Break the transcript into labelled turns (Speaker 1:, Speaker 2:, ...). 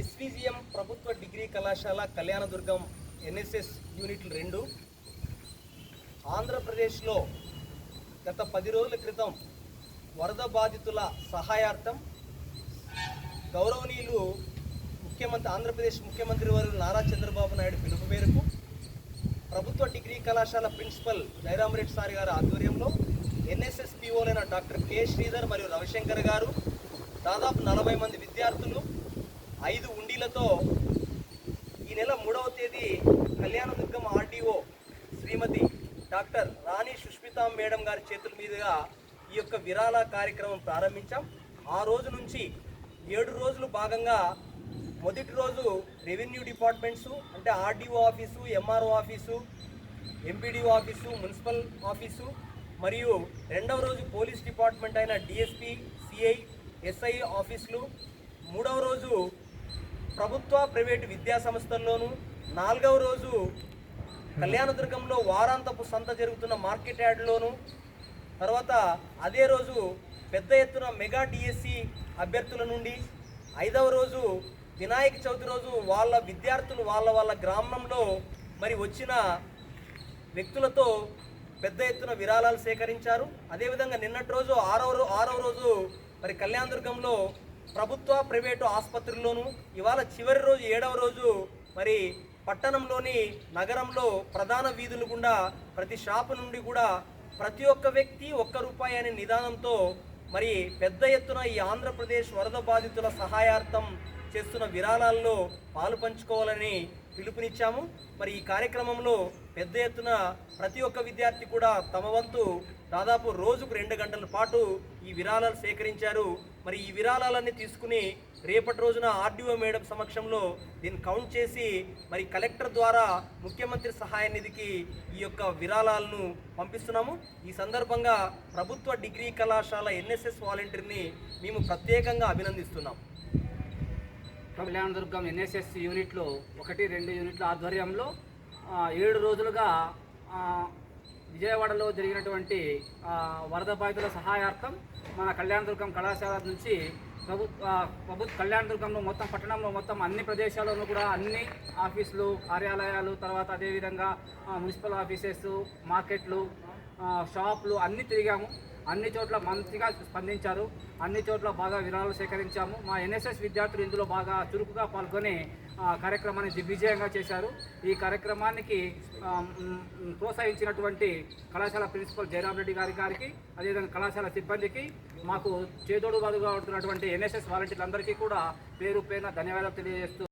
Speaker 1: SVGM ప్రభుత్వ degree కళాశాల Kalyandurg NSS యూనిట్లు రెండు. ఆంధ్రప్రదేశ్లో గత పది రోజుల క్రితం వరద బాధితుల సహాయార్థం గౌరవనీయులు ముఖ్యమంత్రి ఆంధ్రప్రదేశ్ ముఖ్యమంత్రి వారు నారా చంద్రబాబు నాయుడు పిలుపు మేరకు ప్రభుత్వ డిగ్రీ కళాశాల ప్రిన్సిపల్ జయరామరెడ్డి సార్ గారి ఆధ్వర్యంలో ఎన్ఎస్ఎస్ పిఓలైన డాక్టర్ కె శ్రీధర్ మరియు రవిశంకర్ గారు దాదాపు నలభై మంది విద్యార్థులు ఐదు ఉండీలతో ఈ నెల మూడవ తేదీ Kalyanadurgam RDO Shrimati doctor Rani Sushmita madam గారి చేతుల మీదుగా ఈ యొక్క విరాళ కార్యక్రమం ప్రారంభించాం. ఆ రోజు నుంచి ఏడు రోజులు భాగంగా మొదటి రోజు రెవెన్యూ డిపార్ట్మెంట్స్ అంటే RDO office MRO office MPDO office municipal office మరియు రెండవ రోజు పోలీస్ డిపార్ట్మెంట్ అయిన డిఎస్పి సిఐ ఎస్ఐ ఆఫీసులు మూడవ రోజు ప్రభుత్వ ప్రైవేటు విద్యా సంస్థల్లోనూ నాలుగవ రోజు కళ్యాణదుర్గంలో వారాంతపు సంత జరుగుతున్న మార్కెట్ యార్డ్లోను తర్వాత అదే రోజు పెద్ద ఎత్తున మెగా డిఎస్సి అభ్యర్థుల నుండి ఐదవ రోజు వినాయక చవితి రోజు వాళ్ళ విద్యార్థులు వాళ్ళ వాళ్ళ గ్రామంలో మరి వచ్చిన వ్యక్తులతో పెద్ద ఎత్తున విరాళాలు సేకరించారు. అదేవిధంగా నిన్నటి రోజు ఆరవ రో- ఆరవ రోజు మరి కళ్యాణదుర్గంలో ప్రభుత్వ ప్రైవేటు ఆసుపత్రుల్లోనూ ఇవాళ చివరి రోజు ఏడవ రోజు మరి పట్టణంలోని నగరంలో ప్రధాన వీధులు గుండా ప్రతి షాపు నుండి కూడా ప్రతి ఒక్క వ్యక్తి ఒక్క రూపాయి అనే నిదానంతో మరి పెద్ద ఎత్తున ఈ ఆంధ్రప్రదేశ్ వరద బాధితుల సహాయార్థం చేస్తున్న విరాళాల్లో పాలు పంచుకోవాలని పిలుపునిచ్చాము. మరి ఈ కార్యక్రమంలో పెద్ద ఎత్తున ప్రతి ఒక్క విద్యార్థి కూడా తమ వంతు దాదాపు రోజుకు రెండు గంటల పాటు ఈ విరాళాలు సేకరించారు. మరి ఈ విరాళాలన్నీ తీసుకుని రేపటి రోజున ఆర్డీఓ మేడం సమక్షంలో దీన్ని కౌంట్ చేసి మరి కలెక్టర్ ద్వారా ముఖ్యమంత్రి సహాయ నిధికి ఈ యొక్క విరాళాలను పంపిస్తున్నాము. ఈ సందర్భంగా ప్రభుత్వ డిగ్రీ కళాశాల ఎన్ఎస్ఎస్ వాలంటీర్ని మేము ప్రత్యేకంగా అభినందిస్తున్నాం
Speaker 2: కళ్యాణదుర్గం ఎన్ఎస్ఎస్ యూనిట్లు ఒకటి రెండు యూనిట్ల ఆధ్వర్యంలో ఏడు రోజులుగా విజయవాడలో జరిగినటువంటి వరద బాధితుల సహాయార్థం మన కళ్యాణదుర్గం కళాశాల నుంచి ప్రభుత్వ ప్రభుత్వ కళ్యాణదుర్గంలో మొత్తం పట్టణంలో మొత్తం అన్ని ప్రదేశాల్లోనూ కూడా అన్ని ఆఫీసులు కార్యాలయాలు తర్వాత అదేవిధంగా మున్సిపల్ ఆఫీసెస్ మార్కెట్లు షాపులు అన్నీ తిరిగాము. అన్ని చోట్ల మంచిగా స్పందించారు. అన్ని చోట్ల బాగా విరాళాలు సేకరించాము. మా ఎన్ఎస్ఎస్ విద్యార్థులు ఇందులో బాగా చురుకుగా పాల్గొని ఆ, కార్యక్రమాన్ని దిగ్విజయంగా చేశారు. ఈ కార్యక్రమానికి ప్రోత్సహించినటువంటి కళాశాల ప్రిన్సిపల్ జయరామ్ రెడ్డి గారి గారికి అదేవిధంగా కళాశాల సిబ్బందికి మాకు చేదోడు బాదుగా ఉంటున్నటువంటి ఎన్ఎస్ఎస్ వాలంటీర్లందరికీ కూడా పేరు పేరున ధన్యవాదాలు తెలియజేస్తూ